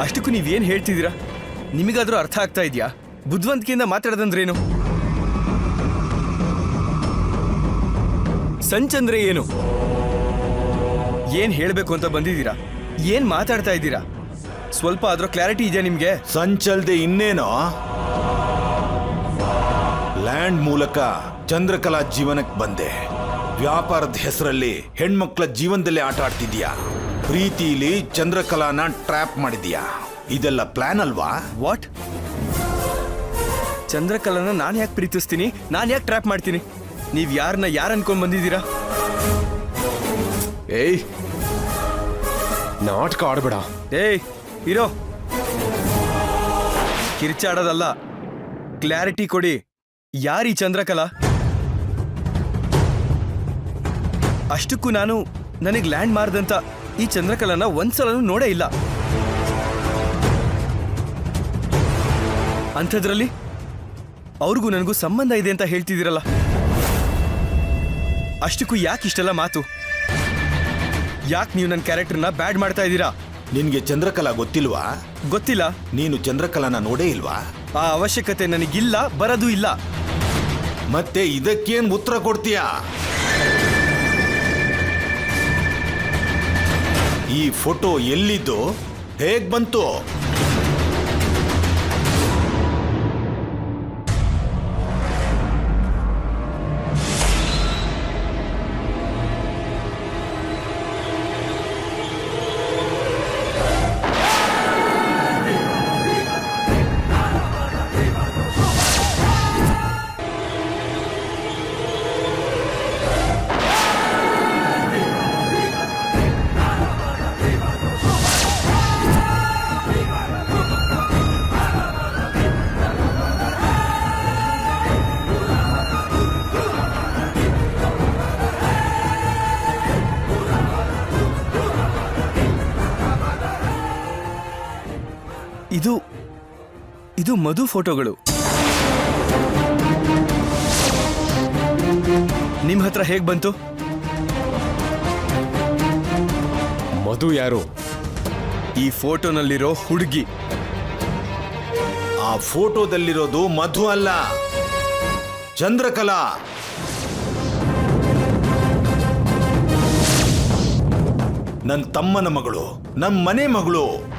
ಅಷ್ಟಕ್ಕೂ ನೀವೇನು ಹೇಳ್ತಿದ್ದೀರಾ? ನಿಮಗಾದರೂ ಅರ್ಥ ಆಗ್ತಾ ಇದೆಯಾ? ಬುದ್ಧಿವಂತಿಕೆಯಿಂದ ಮಾತಾಡೋದಂದ್ರೇನು? ಸಂಚಂದ್ರೆ ಏನು? ಏನ್ ಹೇಳಬೇಕು ಅಂತ ಬಂದಿದ್ದೀರಾ? ಏನ್ ಮಾತಾಡ್ತಾ ಇದ್ದೀರಾ? ಸ್ವಲ್ಪ ಅದ್ರ ಕ್ಲಾರಿಟಿ ಇದೆಯಾ ನಿಮ್ಗೆ? ಸಂಚಲ್ದೆ ಇನ್ನೇನೋ? ಲ್ಯಾಂಡ್ ಮೂಲಕ ಚಂದ್ರಕಲಾ ಜೀವನಕ್ಕೆ ಬಂದೆ. ವ್ಯಾಪಾರದ ಹೆಸರಲ್ಲಿ ಹೆಣ್ಮಕ್ಳ ಜೀವನದಲ್ಲಿ ಆಟ ಆಡ್ತಿದ್ಯಾ ಪ್ರೀತಿಲಿ ಚಂದ್ರಕಲಾನ ಟ್ರ್ಯಾಪ್ ಮಾಡಿದ್ಯಾ. ಇದೆಲ್ಲ ಪ್ಲಾನ್ ಅಲ್ವಾ? ವಾಟ್ ಚಂದ್ರಕಲನ ನಾನು ಯಾಕೆ ಪ್ರೀತಿಸ್ತೀನಿ? ನಾನು ಯಾಕೆ ಟ್ರ್ಯಾಪ್ ಮಾಡ್ತೀನಿ? ನೀವು ಯಾರನ್ನ ಯಾರು ಅನ್ಕೊಂಡ್ ಬಂದಿದ್ದೀರಾ? ಏಯ್! ನಾಟಕ ಆಡ್ಬೇಡ. ಏಯ್ ಇರೋ. ಕಿರ್ಚಾಡೋದಲ್ಲ. ಕ್ಲಾರಿಟಿ ಕೊಡಿ. ಯಾರೀ ಚಂದ್ರಕಲಾ? ಅಷ್ಟಕ್ಕೂ ನಾನು ನನಗೆ ಲ್ಯಾಂಡ್ ಮಾರ್ದಂತ ಈ ಚಂದ್ರಕಲನ ಒಂದ್ಸಲನೂ ನೋಡೇ ಇಲ್ಲ. ಅಂಥದ್ರಲ್ಲಿ? ಅವ್ರಿಗೂ ನನಗೂ ಸಂಬಂಧ ಇದೆ ಅಂತ ಹೇಳ್ತಿದ್ದೀರಲ್ಲ. ಅಷ್ಟಕ್ಕೂ ಯಾಕೆ ಇಷ್ಟೆಲ್ಲ ಮಾತು? ಯಾಕೆ ನೀವು ನನ್ನ ಕ್ಯಾರೆಕ್ಟರ್ನ ಬ್ಯಾಡ್ ಮಾಡ್ತಾ ಇದ್ದೀರಾ? ನಿನ್ಗೆ ಚಂದ್ರಕಲಾ ಗೊತ್ತಿಲ್ವಾ? ಗೊತ್ತಿಲ್ಲ. ನೀನು ಚಂದ್ರಕಲಾನ ನೋಡೇ ಇಲ್ವಾ? ಆ ಅವಶ್ಯಕತೆ ನನಗಿಲ್ಲ ಬರದು ಇಲ್ಲ. ಮತ್ತೆ ಇದಕ್ಕೇನ್ ಉತ್ತರ ಕೊಡ್ತೀಯಾ? ಈ ಫೋಟೋ ಎಲ್ಲಿದ್ದು? ಹೇಗ್ ಬಂತು? ಇದು ಇದು ಮಧು ಫೋಟೋಗಳು. ನಿಮ್ ಹತ್ರ ಹೇಗ್ ಬಂತು? ಮಧು ಯಾರು? ಈ ಫೋಟೋನಲ್ಲಿರೋ ಹುಡುಗಿ. ಆ ಫೋಟೋದಲ್ಲಿರೋದು ಮಧು ಅಲ್ಲ ಚಂದ್ರಕಲಾ. ನನ್ನ ತಮ್ಮನ ಮಗಳು ನಮ್ಮ ಮನೆ ಮಗಳು.